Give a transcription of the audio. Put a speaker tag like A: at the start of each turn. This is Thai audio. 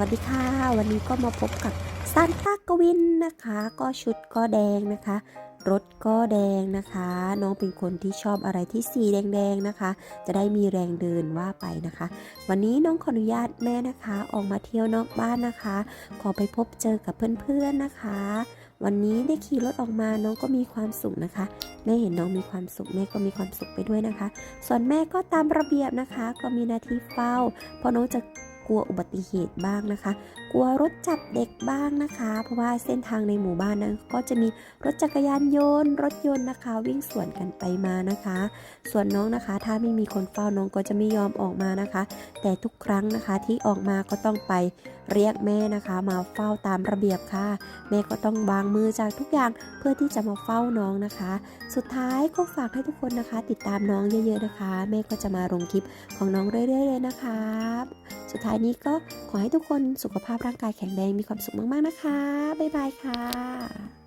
A: วัสดีค่ะ วันนี้ก็มาพบกับซานต้ากวินนะคะ ก็ชุดก็แดงนะคะ รถก็แดงนะคะ น้องเป็นคนที่ชอบอะไรที่สีแดงๆนะคะ จะได้มีแรงเดินว่าไปนะคะ วันนี้น้องขออนุญาตแม่นะคะ ออกมาเที่ยวนอกบ้านนะคะ ขอไปพบเจอกับเพื่อนๆนะคะ วันนี้ได้ขี่รถออกมาน้องก็มีความสุขนะคะแม่เห็นน้องมีความสุขแม่ก็มีความสุขไปด้วยนะคะ ส่วนแม่ก็ตามระเบียบนะคะ ก็มีหน้าที่เฝ้าพราะน้องจะ กลัวอุบัติเหตุบ้างนะคะ กลัวรถจับเด็กบ้างนะคะ เพราะว่าเส้นทางในหมู่บ้านนั้นก็จะมีรถจักรยานยนต์ รถยนต์นะคะ วิ่งสวนกันไปมานะคะ ส่วนน้องนะคะ ถ้าไม่มีคนเฝ้าน้องก็จะไม่ยอมออกมานะคะ แต่ทุกครั้งนะคะที่ออกมาก็ต้องไปเรียกแม่นะคะ มาเฝ้าตามระเบียบค่ะ แม่ก็ต้องวางมือจากทุกอย่างเพื่อที่จะมาเฝ้าน้องนะคะ สุดท้ายก็ฝากให้ทุกคนนะคะ ติดตามน้องเยอะๆนะคะ แม่ก็จะมาลงคลิปของน้องเรื่อยๆเลยนะคะ สุดท้ายนี้ก็ขอให้ทุกคนสุขภาพร่างกายแข็งแรงมีความสุขมากๆนะคะ บ๊ายบายค่ะ